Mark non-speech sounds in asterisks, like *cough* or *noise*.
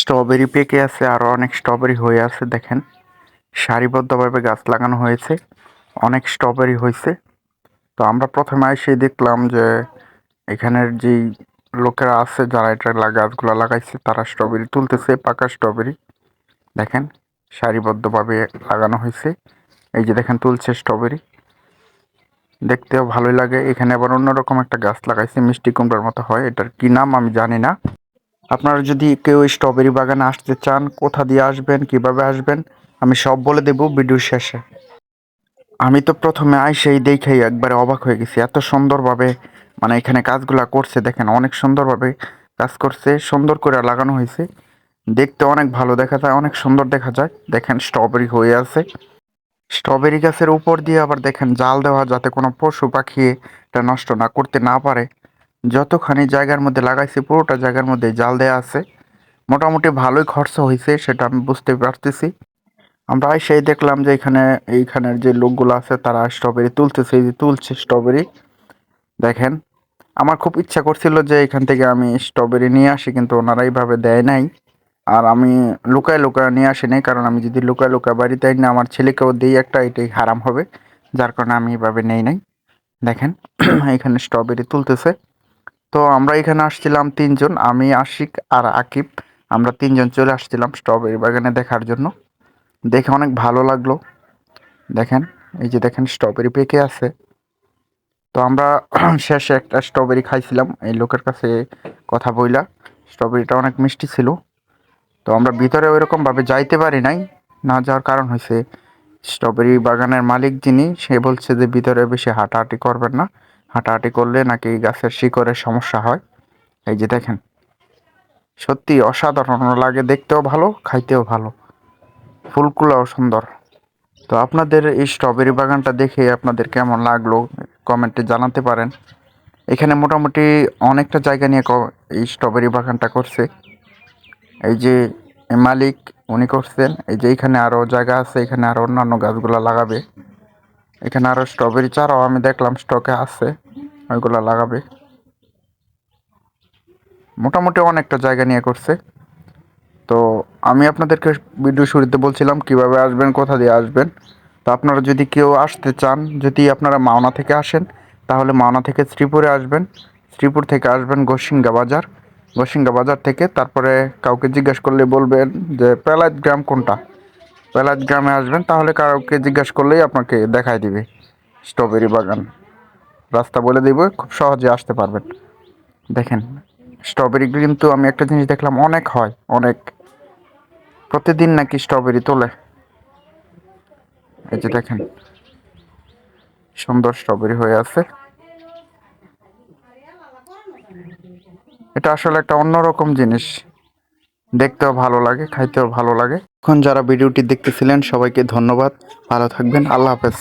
Strawberry পেকে আছে আরও অনেক স্ট্রবেরি হয়ে আছে, দেখেন। সারিবদ্ধভাবে গাছ লাগানো হয়েছে, অনেক স্ট্রবেরি হয়েছে। তো আমরা প্রথমে এসে দেখলাম যে এখানের যেই লোকেরা আছে, যারা এটা গাছগুলো লাগাইছে, তারা স্ট্রবেরি তুলতেছে, পাকা স্ট্রবেরি। দেখেন, সারিবদ্ধভাবে লাগানো হয়েছে। এই যে দেখেন, তুলছে স্ট্রবেরি। দেখতেও ভালোই লাগে। এখানে আবার অন্যরকম একটা গাছ লাগাইছে, মিষ্টি কুমড়ার মতো হয়। এটার কি নাম আমি জানি না। আপনারা যদি কেউ স্ট্রবেরি বাগানে আসতে চান, কোথা দিয়ে আসবেন, কীভাবে আসবেন, আমি সব বলে দেব ভিডিও শেষে। আমি তো প্রথমে আইসেই দেখেই একবারে অবাক হয়ে গেছি। এত সুন্দরভাবে মানে এখানে কাজগুলা করছে, দেখেন অনেক সুন্দরভাবে কাজ করছে, সুন্দর করে লাগানো হয়েছে। দেখতে অনেক ভালো দেখা যায়, অনেক সুন্দর দেখা যায়। দেখেন স্ট্রবেরি হয়ে আছে। স্ট্রবেরি গাছের উপর দিয়ে আবার দেখেন জাল দেওয়া যাতে কোনো পশু পাখি এটা নষ্ট না করতে না পারে। যতখানি জায়গার মধ্যে লাগাইছি, পুরোটা জায়গার মধ্যে জাল দেওয়া আছে। মোটামুটি ভালোই খরচা হয়েছে সেটা আমি বুঝতে পারতেছি। আমরা সেই দেখলাম যে এখানে, এইখানের যে লোকগুলো আছে, তারা স্ট্রবেরি তুলতেছে যে তুলছে স্ট্রবেরি দেখেন, আমার খুব ইচ্ছা করছিল যে এখান থেকে আমি স্ট্রবেরি নিয়ে আসি, কিন্তু ওনারা এইভাবে দেয় নাই। আর আমি লুকায় লুকায় নিয়ে আসি নাই, কারণ আমি যদি লুকায় লুকায় বাড়িতে না, আমার ছেলেকেও দিই একটা, এটাই হারাম হবে। যার কারণে আমি এইভাবে নেই নাই। দেখেন, *clears throat* এখানে স্ট্রবেরি তুলতেছে। তো আমরা এখানে আসছিলাম তিনজন, আমি, আশিক আর আকিব। আমরা তিনজন চলে আসছিলাম স্ট্রবেরি বাগানে দেখার জন্য। দেখে অনেক ভালো লাগল। দেখেন, এই যে দেখেন স্ট্রবেরি পেকে আছে। তো আমরা *clears throat* শেষে একটা স্ট্রবেরি খাইছিলাম, এই লোকের কাছে কথা বইলা। স্ট্রবেরিটা অনেক মিষ্টি ছিল। তো আমরা ভিতরে ওইরকমভাবে যাইতে পারি নাই। না যাওয়ার কারণ হয়েছে স্ট্রবেরি বাগানের মালিক যিনি, সে বলছে যে ভিতরে বেশি হাঁটাহাঁটি করবেন না। হাঁটাহাঁটি করলে নাকি গাছের শিকড়ের সমস্যা হয়? এই যে দেখেন। সত্যি অসাধারণ লাগে দেখতেও ভালো, খাইতেও ভালো। ফুলগুলোও সুন্দর। তো আপনাদের এই স্ট্রবেরি বাগানটা দেখে আপনাদের কেমন লাগল কমেন্টে জানাতে পারেন। এখানে মোটামুটি অনেকটা জায়গা নিয়ে এই স্ট্রবেরি বাগানটা করছে। এই যে মালিক উনি করছেন, এই যে এখানে আরও জায়গা আছে, এখানে আরও অন্যান্য গাছগুলো লাগাবে। এখানে আরও স্ট্রবেরি চারাও আমি দেখলাম স্টকে আছে। ওইগুলো লাগাবে। মোটামুটি অনেকটা জায়গা নিয়ে করছে। তো আমি আপনাদেরকে ভিডিও শুরুতে বলছিলাম, কীভাবে আসবেন, কোথা দিয়ে আসবেন। তো আপনারা যদি কেউ আসতে চান, যদি আপনারা মাওনা থেকে আসেন, তাহলে মাওনা থেকে শ্রীপুরে আসবেন। শ্রীপুর থেকে আসবেন গোসিঙ্গা বাজার। গোসিঙ্গা বাজার থেকে তারপরে কাউকে জিজ্ঞেস করলে বলবেন যে পেলাইত গ্রাম কোনটা? পেলাইত গ্রামে আসবেন, তাহলে কাউকে জিজ্ঞেস করলেই আপনাকে দেখাই দিবে। স্ট্রবেরি বাগান। রাস্তা বলে দিব, খুব সহজে আসতে পারবেন। দেখেন, স্ট্রবেরি কিন্তু আমি একটা জিনিস দেখলাম, অনেক হয়, অনেক। প্রতিদিন নাকি স্ট্রবেরি তোলে। এই যে দেখেন, সুন্দর স্ট্রবেরি হয়ে আছে। এটা আসলে একটা অন্যরকম জিনিস। দেখতেও ভালো লাগে, খাইতেও ভালো লাগে। এখন যারা ভিডিওটি দেখতেছিলেন সবাইকে ধন্যবাদ। ভালো থাকবেন। আল্লাহ হাফেজ।